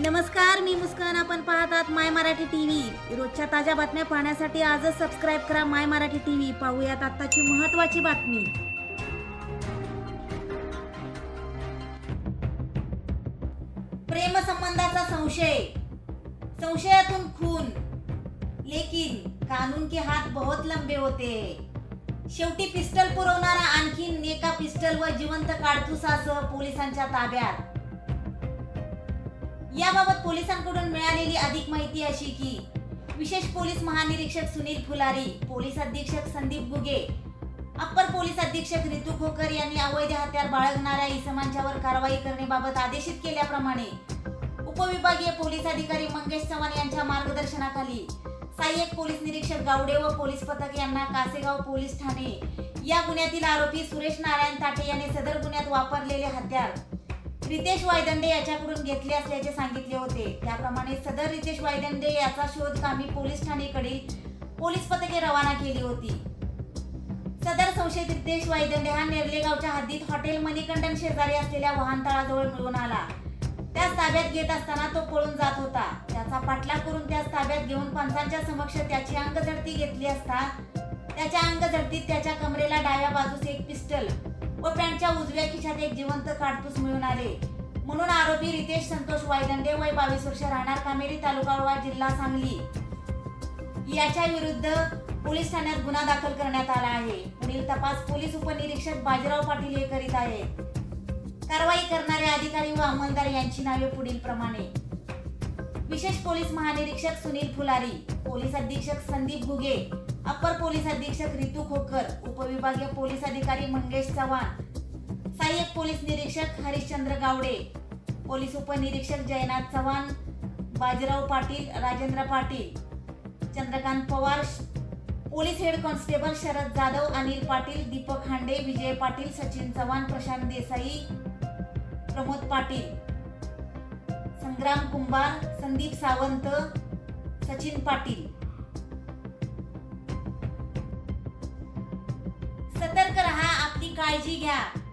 नमस्कार मी मुस्कान. आपण पाहतात माय मराठी टीव्ही. रोजच्या ताज्या बातम्या पाहण्यासाठी आजच सबस्क्राईब करा माय मराठी टीव्ही. पाहूयात आत्ताची महत्वाची बातमी. प्रेमसंबंधाचा संशय. संशयातून खून. लेकिन कानून के हात बहुत लंबे होते. शेवटी पिस्टल पुरवणारा आणखीन एका पिस्टल व जिवंत काडतुसासह पोलिसांच्या ताब्यात. याबाबत पोलिसांकडून मिळालेली अधिक माहिती अशी की विशेष पोलीस महानिरीक्षक सुनील फुलारी पोलीस अधीक्षक संदीप गुगे अप्पर पोलीस अधीक्षक रितू खोकर यांनी अवैध हत्यार बाळगणाऱ्या इसमांच्यावर कारवाई करण्याबाबत आदेशित केल्याप्रमाणे उपविभागीय पोलीस अधिकारी मंगेश चव्हाण यांच्या मार्गदर्शनाखाली सहाय्यक पोलीस निरीक्षक गावडे व पोलीस पथक यांना कासेगाव पोलीस ठाणे या गुन्ह्यातील आरोपी सुरेश नारायण ताटे यांनी सदर गुन्ह्यात वापरलेले हत्यार रितेश वायदंडे याच्याकडून घेतले असल्याचे सांगितले होते. त्याप्रमाणे सदर रितेश वायदंडे याचा शोध कामी पोलीस ठाणेकडील पोलीस पथके रवाना केली होती. सदर संशयित रितेश वायदंडे हा नेर्लेगावच्या हद्दीत हॉटेल मणिकंडन शेजारी असलेल्या वाहनतळाजवळ मिळून आला. त्यास ताब्यात घेत असताना तो पळून जात होता. त्याचा पाठलाग करून त्यास ताब्यात घेऊन पंचांच्या समक्ष त्याची अंगझडती घेतली असता त्याच्या अंगझडतीत त्याच्या कमरेला डाव्या बाजूस एक पिस्टल व पॅन्टच्या उजव्या खिशात एक जिवंत काडतूस मिळून आले. म्हणून आरोपी रितेश संतोष वायदंडे वय बावीस वर्ष राहणार कामेरी तालुका जिल्हा सांगली. याच्या विरुद्ध पोलीस ठाण्यात गुन्हा दाखल करण्यात आला आहे. पुढील तपास पोलीस उपनिरीक्षक बाजीराव पाटील हे करीत आहेत. कारवाई करणारे अधिकारी व अंमलदार यांची नावे पुढील प्रमाणे. विशेष पोलीस महानिरीक्षक सुनील फुलारी पोलीस अधीक्षक संदीप घुगे अप्पर पोलीस अधीक्षक रितू खोकर उपविभागीय पोलीस अधिकारी मंगेश चव्हाण सहाय्यक पोलीस निरीक्षक हरिश्चंद्र गावडे पोलीस उपनिरीक्षक Jaynath Chavan Bajirao Patil Rajendra Patil Chandrakant Pawar police head constable Sharad Jadhav Anil Patil Deepak Hande Vijay Patil Sachin Chavan Prashant Desai Pramod Patil Sangram Kumbhar Sandeep Sawant Sachin Patil. Vai, diga!